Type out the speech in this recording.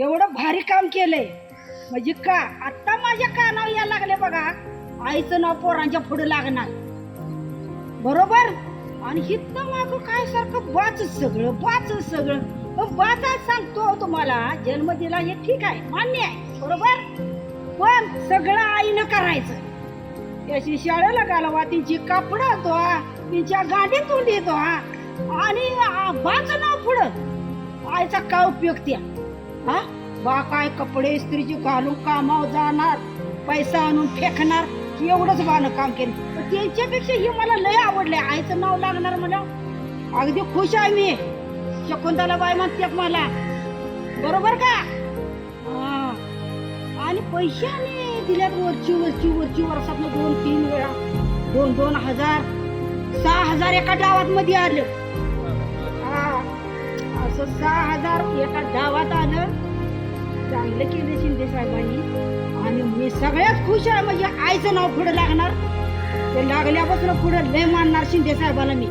एवढं भारी काम केलंय. म्हणजे का आता माझ्या कानावर या लागले बघा. आईचं नाव पोरांच्या पुढे लागणार. बरोबर? आणि हिथं माग काय सारखं बाच सगळं बाच सगळं. पण सांगतो हो तुम्हाला जन्म दिला हे ठीक आहे मान्य आहे. बरोबर? पण सगळं आईनं करायचं. त्याची शाळेला घालवा तिची कापडं धुवा तिच्या गाडी उंडी धुवा. आणि आ, नाव पुढं. आईचा काय उपयोग त्या? हा? बा काय कपडे स्त्रीचे घालून कामावर जाणार पैसा आणून फेकणार एवढंच बाण काम केलं. त्यांच्यापेक्षा हे मला लय आवडले आईचं नाव लागणार मला. अगदी खुश आहे मी. शकुंतला बाय म्हणते मला. बरोबर का? हा. आणि पैशाने दिल्यात वरची वरची वरची वर्षातनं दोन तीन वेळा. दोन दोन हजार सहा हजार एका डावात मध्ये आलं. हा. असं सहा हजार एका चांगलं केलं शिंदे साहेबांनी. आणि मी सगळ्यात खुश आहे म्हणजे आईचं नाव पुढे लागणार. ते लागल्यापासून पुढे लय मानणार शिंदे साहेबाला मी.